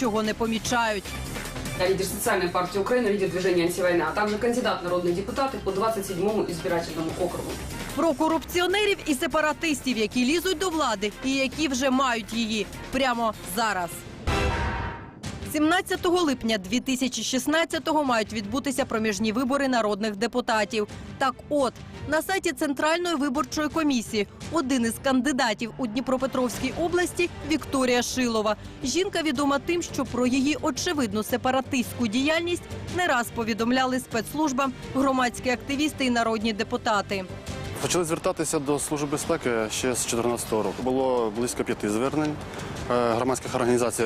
чого не помічають. Я лидер социальной партии Украины, лидер движения «Антивойна», а также кандидат в народные депутаты по 27-му избирательному округу. Про корупціонерів і сепаратистів, які лізуть до влади і які вже мають її прямо зараз. 17 липня 2016-го мають відбутися проміжні вибори народних депутатів. Так от, на сайті Центральної виборчої комісії один із кандидатів у Дніпропетровській області Вікторія Шилова. Жінка відома тим, що про її очевидну сепаратистську діяльність не раз повідомляли спецслужбам громадські активісти і народні депутати. Почали звертатися до Служби безпеки ще з 2014 року. Було близько п'яти звернень е, громадських організацій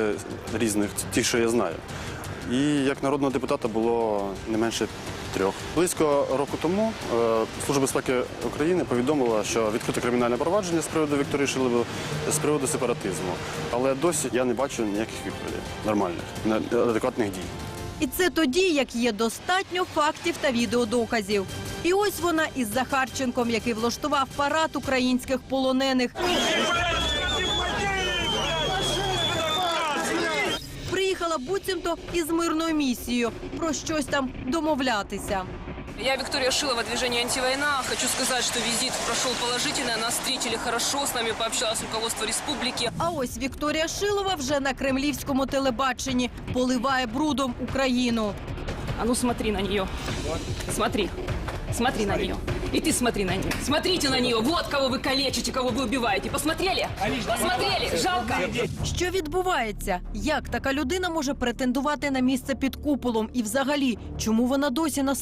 різних, ті, що я знаю. І як народного депутата було не менше трьох. Близько року тому е, Служба безпеки України повідомила, що відкрите кримінальне провадження з приводу Вікторії Шилової з приводу сепаратизму. Але досі я не бачу ніяких відповідей нормальних, адекватних дій. І це тоді, як є достатньо фактів та відеодоказів. І ось вона із Захарченком, який влаштував парад українських полонених. Приїхала буцімто із мирною місією про щось там домовлятися. Я Виктория Шилова, движение «Антивойна». Хочу сказать, что визит прошел положительно, нас встретили хорошо, с нами пообщалось руководство республики. А ось Вікторія Шилова вже на кремлівському телебаченні поливає брудом Україну. А ну смотри на нее. Смотри. Смотри на нее. И ты смотри на нее. Смотрите на нее. Вот кого вы калечите, кого вы убиваете. Посмотрели? Посмотрели? Жалко. Що відбувається? Як така людина може претендувати на місце під куполом? І взагалі, чому вона досі на